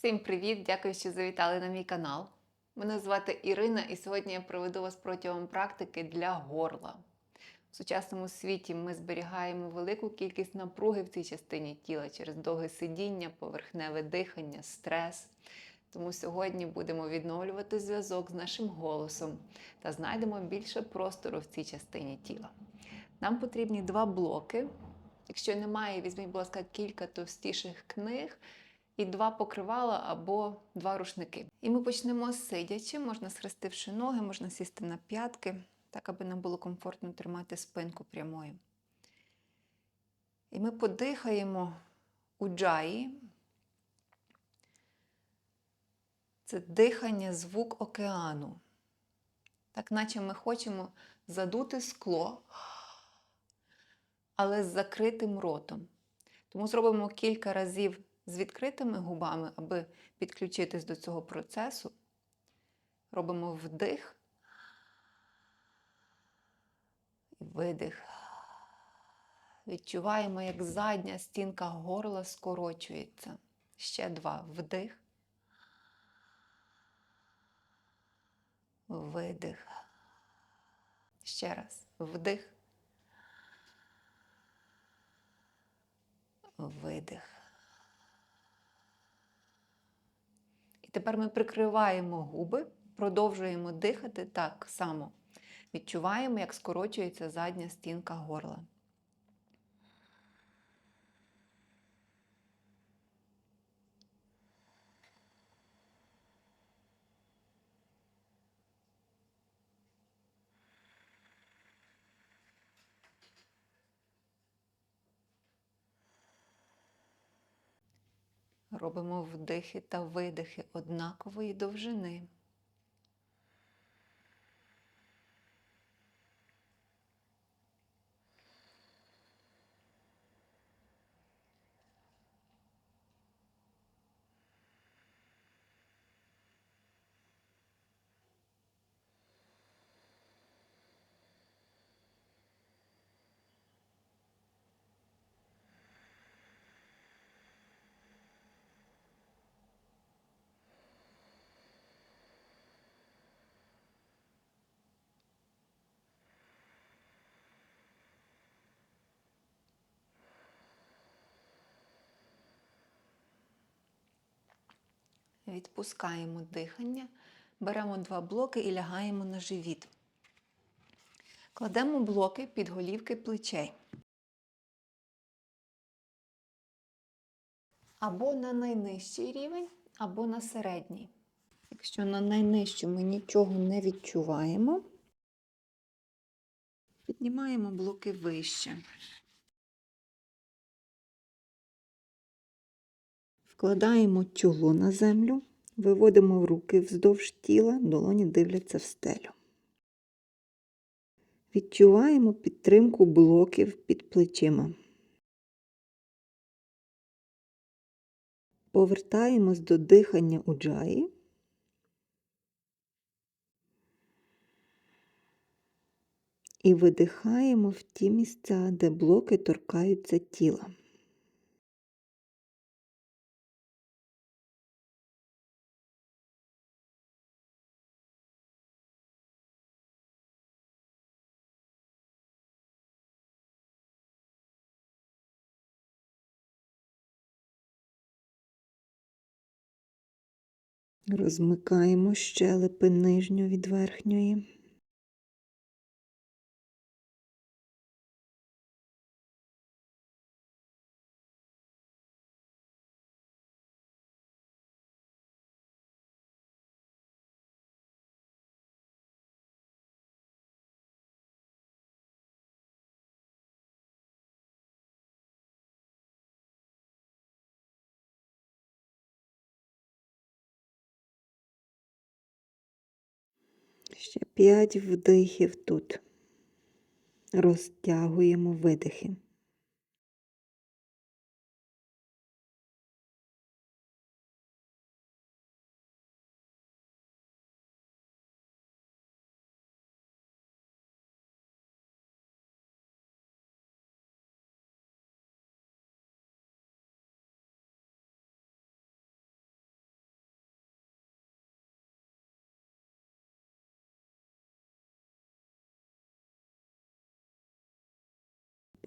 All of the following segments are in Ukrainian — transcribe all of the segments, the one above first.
Всім привіт! Дякую, що завітали на мій канал. Мене звати Ірина, і сьогодні я проведу вас протягом практики для горла. В сучасному світі ми зберігаємо велику кількість напруги в цій частині тіла через довге сидіння, поверхневе дихання, стрес. Тому сьогодні будемо відновлювати зв'язок з нашим голосом та знайдемо більше простору в цій частині тіла. Нам потрібні два блоки. Якщо немає, візьміть, будь ласка, кілька товстіших книг і два покривала або два рушники. І ми почнемо сидячи, можна схрестивши ноги, можна сісти на п'ятки, так аби нам було комфортно тримати спинку прямою. І ми подихаємо у джаї. Це дихання, звук океану. Так наче ми хочемо задути скло, але з закритим ротом. Тому зробимо кілька разів з відкритими губами, аби підключитись до цього процесу. Робимо вдих і видих. Відчуваємо, як задня стінка горла скорочується. Ще два. Вдих. Видих. Ще раз. Вдих. Видих. І тепер ми прикриваємо губи, продовжуємо дихати так само. Відчуваємо, як скорочується задня стінка горла. Робимо вдихи та видихи однакової довжини. Відпускаємо дихання, беремо два блоки і лягаємо на живіт. Кладемо блоки під голівки плечей. Або на найнижчий рівень, або на середній. Якщо на найнижчу ми нічого не відчуваємо, піднімаємо блоки вище. Вкладаємо чоло на землю, виводимо руки вздовж тіла, долоні дивляться в стелю. Відчуваємо підтримку блоків під плечима. Повертаємось до дихання у джаї. І видихаємо в ті місця, де блоки торкаються тіла. Розмикаємо щелепи нижню від верхньої. Ще п'ять вдихів тут. Розтягуємо видихи.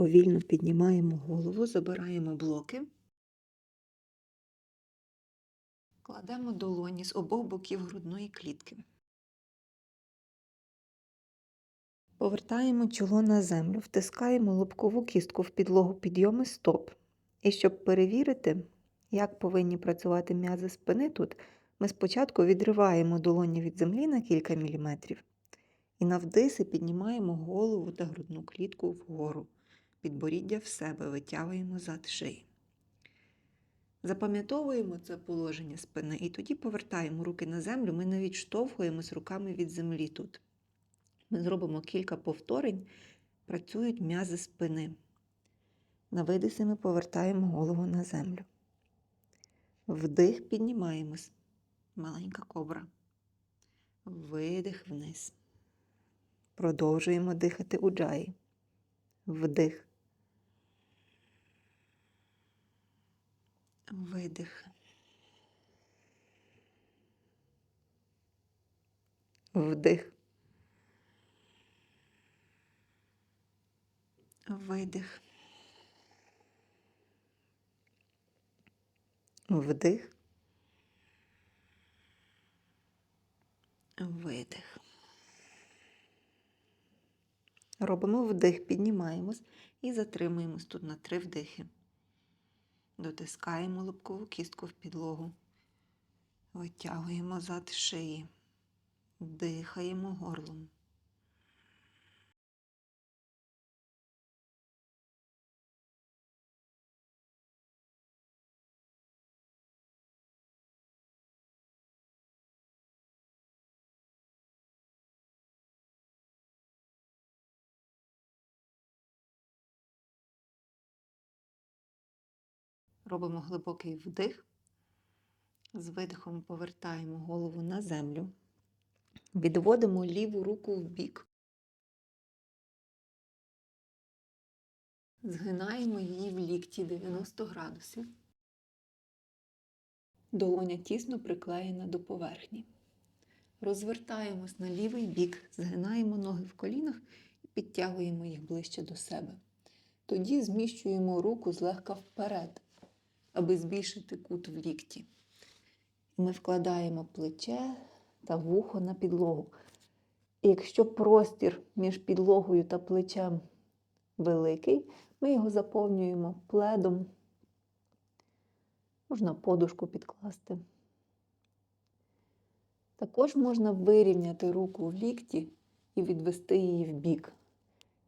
Повільно піднімаємо голову, забираємо блоки. Кладемо долоні з обох боків грудної клітки. Повертаємо чоло на землю, втискаємо лобкову кістку в підлогу підйоми стоп. І щоб перевірити, як повинні працювати м'язи спини тут, ми спочатку відриваємо долоні від землі на кілька міліметрів і навдиси піднімаємо голову та грудну клітку вгору, підборіддя в себе, витягуємо зад шиї. Запам'ятовуємо це положення спини і тоді повертаємо руки на землю, ми не відштовхуємось руками від землі тут. Ми зробимо кілька повторень, працюють м'язи спини. На видисі ми повертаємо голову на землю. Вдих піднімаємось. Маленька кобра. Видих вниз. Продовжуємо дихати у джаї. Вдих. Видих. Вдих. Видих. Вдих. Видих. Робимо вдих, піднімаємось і затримуємось тут на три вдихи. Дотискаємо лобкову кістку в підлогу. Витягуємо зад шиї. Дихаємо горлом. Робимо глибокий вдих. З видихом повертаємо голову на землю. Відводимо ліву руку в бік. Згинаємо її в лікті 90 градусів. Долоня тісно приклеєна до поверхні. Розвертаємось на лівий бік, згинаємо ноги в колінах і підтягуємо їх ближче до себе. Тоді зміщуємо руку злегка вперед, аби збільшити кут в лікті. Ми вкладаємо плече та вухо на підлогу. І якщо простір між підлогою та плечем великий, ми його заповнюємо пледом. Можна подушку підкласти. Також можна вирівняти руку в лікті і відвести її в бік,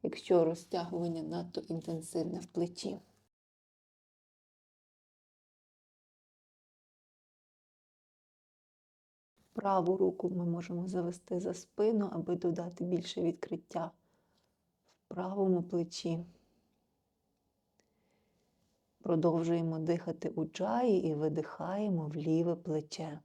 якщо розтягування надто інтенсивне в плечі. Праву руку ми можемо завести за спину, аби додати більше відкриття в правому плечі. Продовжуємо дихати у джаї і видихаємо в ліве плече.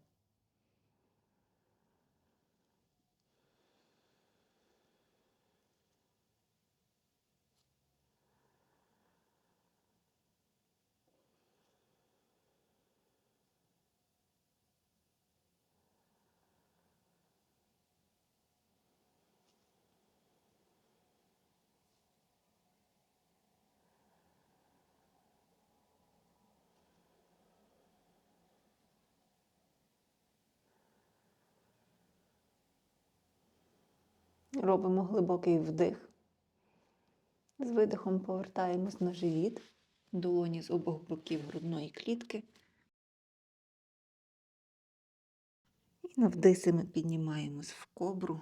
Робимо глибокий вдих. З видихом повертаємось на живіт, долоні з обох боків грудної клітки. І на ми піднімаємось в кобру,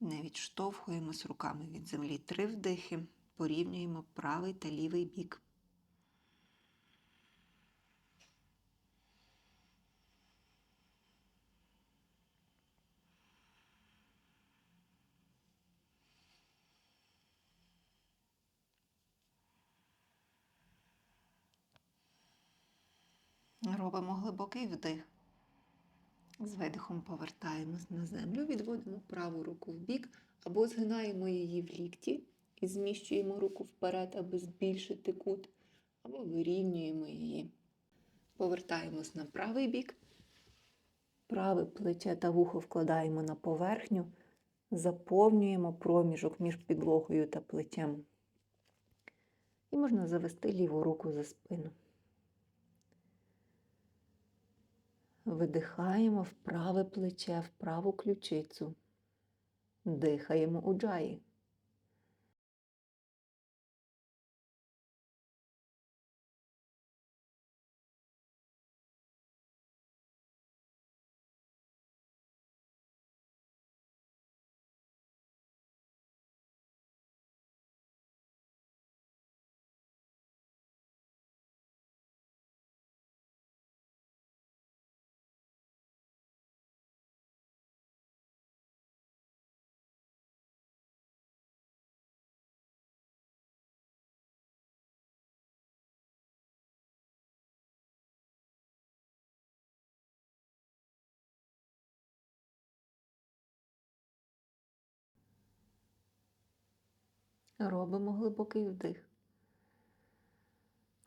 не відштовхуємось руками від землі. Три вдихи, порівнюємо правий та лівий бік. Робимо глибокий вдих. З видихом повертаємось на землю, відводимо праву руку в бік або згинаємо її в лікті і зміщуємо руку вперед, аби збільшити кут, або вирівнюємо її. Повертаємось на правий бік. Праве плече та вухо вкладаємо на поверхню, заповнюємо проміжок між підлогою та плечем. можна завести ліву руку за спину. Видихаємо в праве плече, в праву ключицю. Дихаємо у джаї. Робимо глибокий вдих.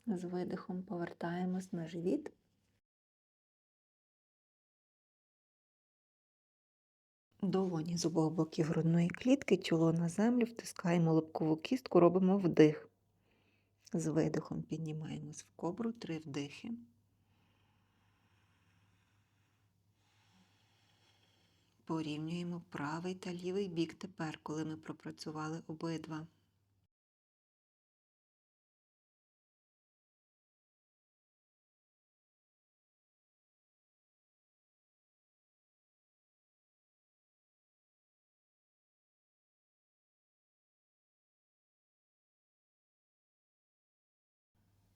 З видихом повертаємось на живіт. Долоні з обох боків грудної клітки, чоло на землю, втискаємо лобкову кістку, робимо вдих. З видихом піднімаємось в кобру, три вдихи. Порівнюємо правий та лівий бік тепер, коли ми пропрацювали обидва.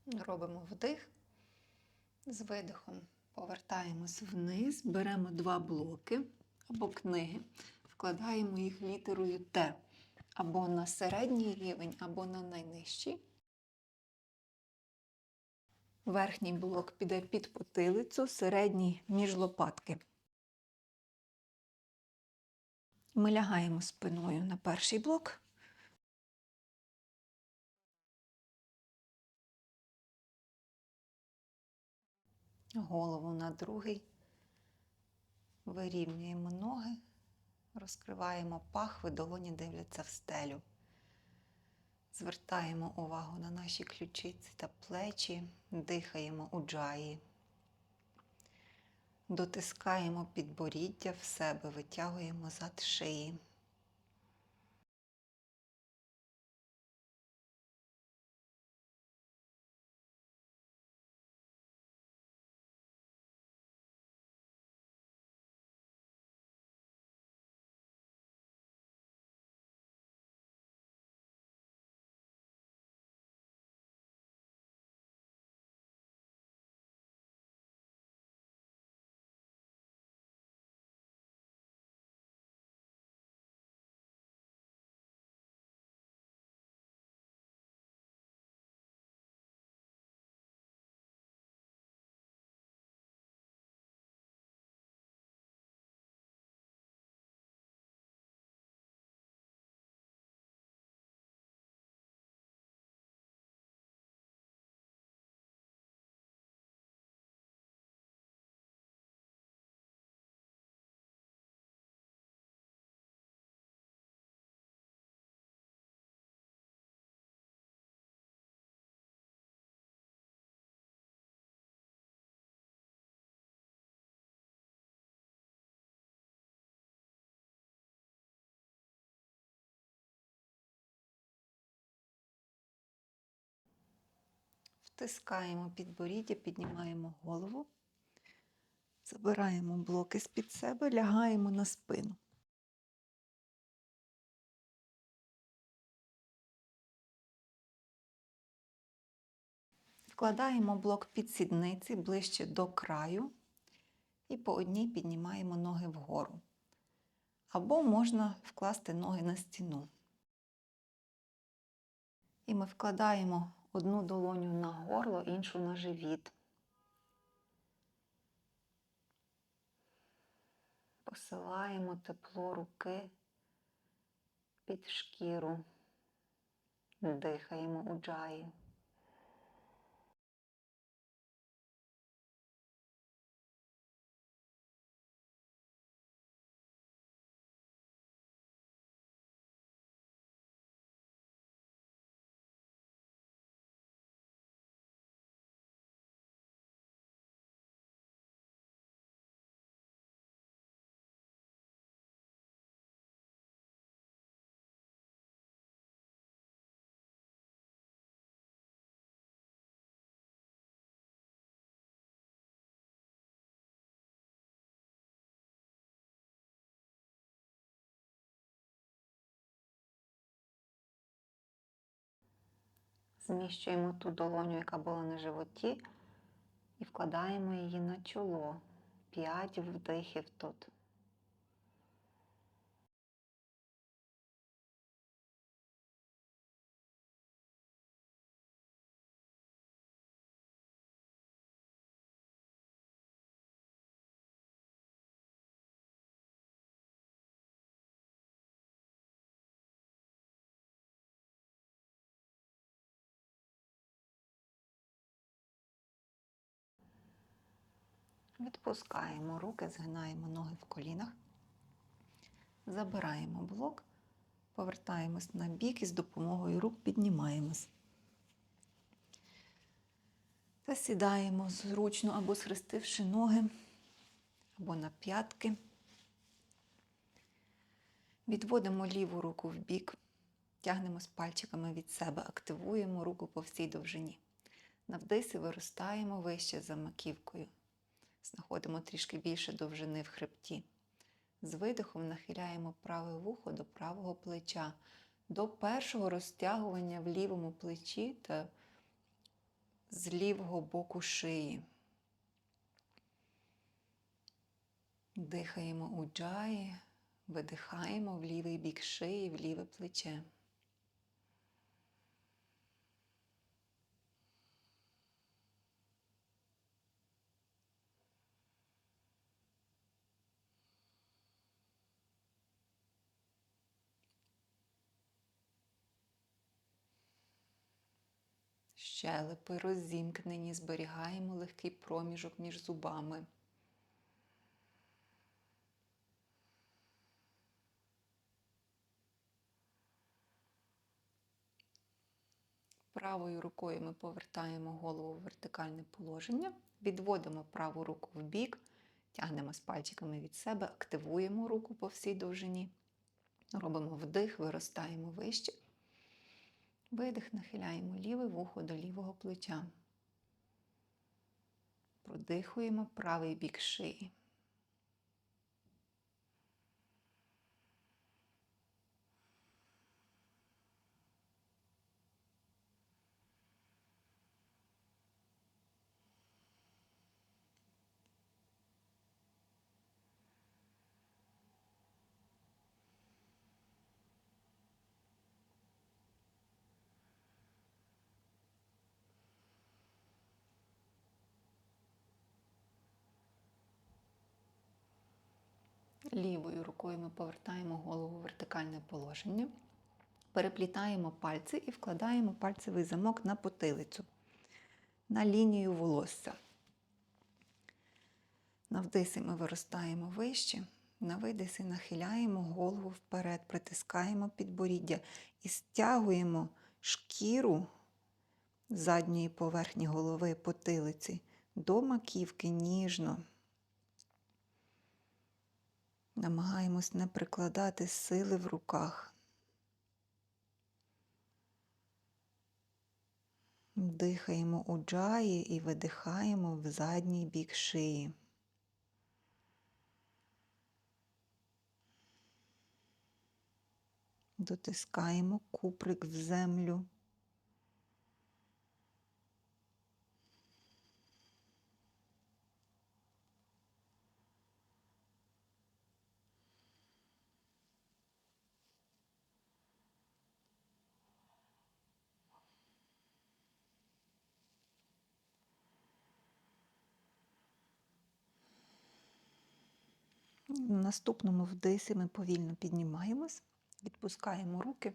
Робимо вдих. З видихом повертаємось вниз, беремо два блоки або книги, вкладаємо їх літерою Т або на середній рівень, або на найнижчий. Верхній блок піде під потилицю, середній між лопатки. Ми лягаємо спиною на перший блок. Голову на другий. Вирівнюємо ноги, розкриваємо пахви, долоні дивляться в стелю. Звертаємо увагу на наші ключиці та плечі, дихаємо у джаї. Дотискаємо підборіддя в себе, витягуємо зад шиї. Втискаємо підборіддя, піднімаємо голову, забираємо блоки з-під себе, лягаємо на спину. Вкладаємо блок під сідниці ближче до краю і по одній піднімаємо ноги вгору. Або можна вкласти ноги на стіну. І ми вкладаємо одну долоню на горло, іншу на живіт. Посилаємо тепло руки під шкіру, дихаємо у джаї. Зміщуємо ту долоню, яка була на животі, і вкладаємо її на чоло. П'ять вдихів тут. Відпускаємо руки, згинаємо ноги в колінах. Забираємо блок, повертаємось на бік і з допомогою рук піднімаємось. Та сідаємо зручно або схрестивши ноги, або на п'ятки. Відводимо ліву руку в бік, тягнемо з пальчиками від себе, активуємо руку по всій довжині. На вдисі виростаємо вище за маківкою. Знаходимо трішки більше довжини в хребті. З видихом нахиляємо праве вухо до правого плеча, до першого розтягування в лівому плечі та з лівого боку шиї. Дихаємо у джаї, видихаємо в лівий бік шиї, в ліве плече. Щелепи розімкнені, зберігаємо легкий проміжок між зубами. Правою рукою ми повертаємо голову в вертикальне положення, відводимо праву руку в бік, тягнемо з пальчиками від себе, активуємо руку по всій довжині. Робимо вдих, виростаємо вище. Видих, нахиляємо ліве вухо до лівого плеча. Продихуємо правий бік шиї. Лівою рукою ми повертаємо голову в вертикальне положення, переплітаємо пальці і вкладаємо пальцевий замок на потилицю, на лінію волосся. На вдисі ми виростаємо вище, на видисі нахиляємо голову вперед, притискаємо підборіддя і стягуємо шкіру задньої поверхні голови потилиці до маківки ніжно. Намагаємось не прикладати сили в руках. Дихаємо у джаї і видихаємо в задній бік шиї. Дотискаємо куприк в землю. В наступному вдисі ми повільно піднімаємось, відпускаємо руки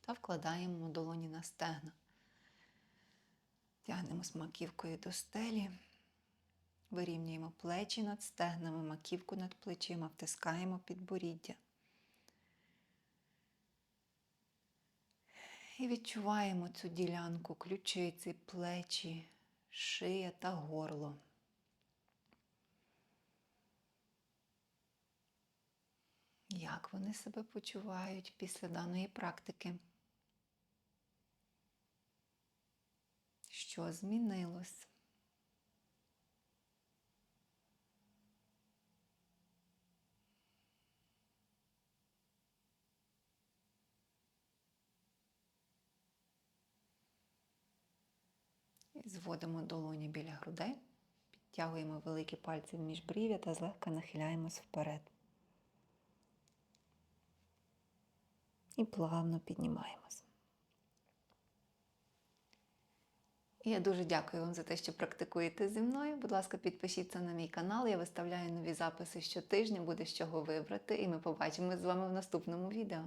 та вкладаємо долоні на стегна. Тягнемо з маківкою до стелі, вирівнюємо плечі над стегнами, маківку над плечима, втискаємо підборіддя. І відчуваємо цю ділянку ключиці, плечі, шия та горло. Як вони себе почувають після даної практики? Що змінилось? Зводимо долоні біля грудей, підтягуємо великі пальці в міжбрів'я та злегка нахиляємось вперед. І плавно піднімаємось. Я дуже дякую вам за те, що практикуєте зі мною. Будь ласка, підпишіться на мій канал. Я виставляю нові записи щотижня, буде з чого вибрати, і ми побачимось з вами в наступному відео.